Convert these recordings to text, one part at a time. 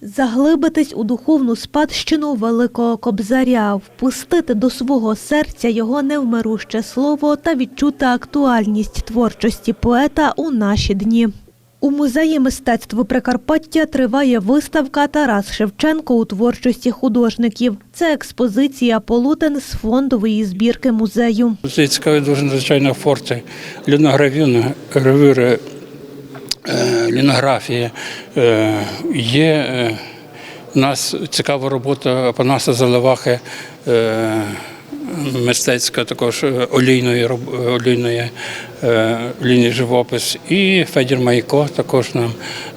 Заглибитись у духовну спадщину великого кобзаря, впустити до свого серця його невмируще слово та відчути актуальність творчості поета у наші дні. У музеї мистецтв Прикарпаття триває виставка Тарас Шевченко у творчості художників. Це експозиція полотен з фондової збірки музею. Це цікаві дуже надзвичайно форти, ліногравюри, гравюри, е, лінографії. Е, Є е, у нас цікава робота Апанаса Заливахи, е, мистецька також е, олійної, е, олійної е, олійний живопис. І Федір Майко також нам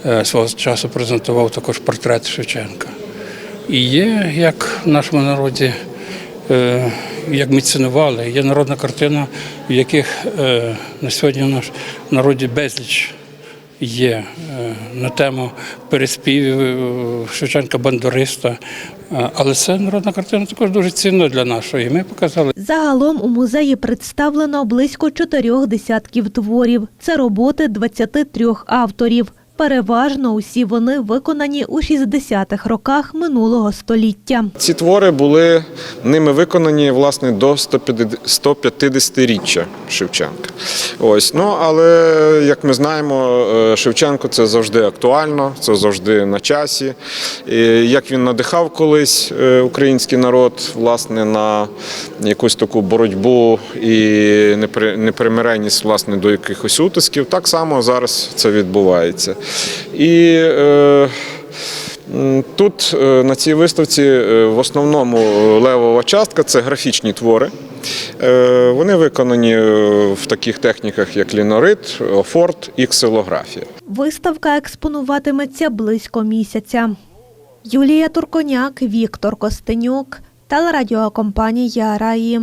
е, свого часу презентував також портрет Шевченка. І є, як в нашому народі, е, як ми цінували, є народна картина, в яких е, на сьогодні в нашому народі безліч є е, на тему переспівів е, Шевченка Бандуриста. Е, Але це народна картина також дуже цінна для нашої. Ми показали. Загалом у музеї представлено близько чотирьох десятків творів. Це роботи 23 авторів. Переважно усі вони виконані у 60-х роках минулого століття. Ці твори були ними виконані власне до 150-річчя Шевченка. Ось ну але як ми знаємо, е, Шевченко це завжди актуально, це завжди на часі. І Як він надихав колись е, український народ, власне, на якусь таку боротьбу і непри- непримиренність власне до якихось утисків, так само зараз це відбувається. І е, Тут е, на цій виставці е, в основному е, левова частка це графічні твори. Вони виконані в таких техніках, як лінорит, офорт і ксилографія. Виставка експонуватиметься близько місяця. Юлія Турконяк, Віктор Костенюк, телерадіокомпанія Раї.